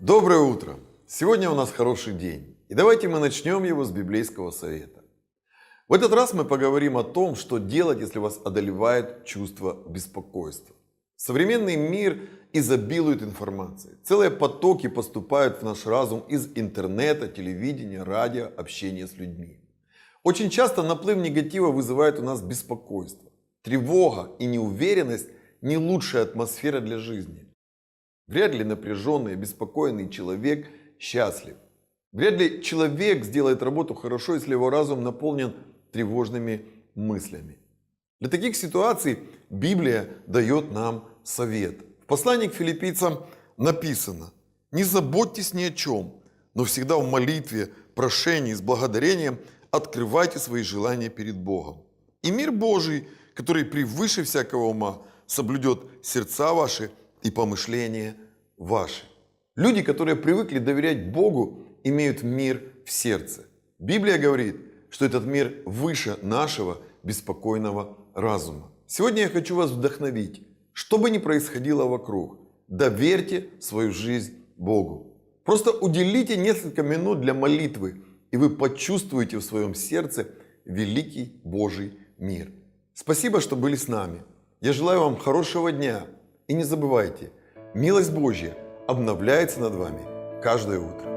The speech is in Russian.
Доброе утро! Сегодня у нас хороший день. И давайте мы начнем его с библейского совета. В этот раз мы поговорим о том, что делать, если вас одолевает чувство беспокойства. Современный мир изобилует информацией. Целые потоки поступают в наш разум из интернета, телевидения, радио, общения с людьми. Очень часто наплыв негатива вызывает у нас беспокойство. Тревога и неуверенность не лучшая атмосфера для жизни. Вряд ли напряженный, обеспокоенный человек счастлив. Вряд ли человек сделает работу хорошо, если его разум наполнен тревожными мыслями. Для таких ситуаций Библия дает нам совет. В послании к филиппийцам написано, не заботьтесь ни о чем, но всегда в молитве, прошении, с благодарением открывайте свои желания перед Богом. И мир Божий, который превыше всякого ума, соблюдет сердца ваши и помышления ваши. Люди, которые привыкли доверять Богу, имеют мир в сердце. Библия говорит, что этот мир выше нашего беспокойного разума. Сегодня я хочу вас вдохновить. Что бы ни происходило вокруг, доверьте свою жизнь Богу. Просто уделите несколько минут для молитвы, и вы почувствуете в своем сердце великий Божий мир. Спасибо, что были с нами. Я желаю вам хорошего дня. И не забывайте, милость Божья обновляется над вами каждое утро.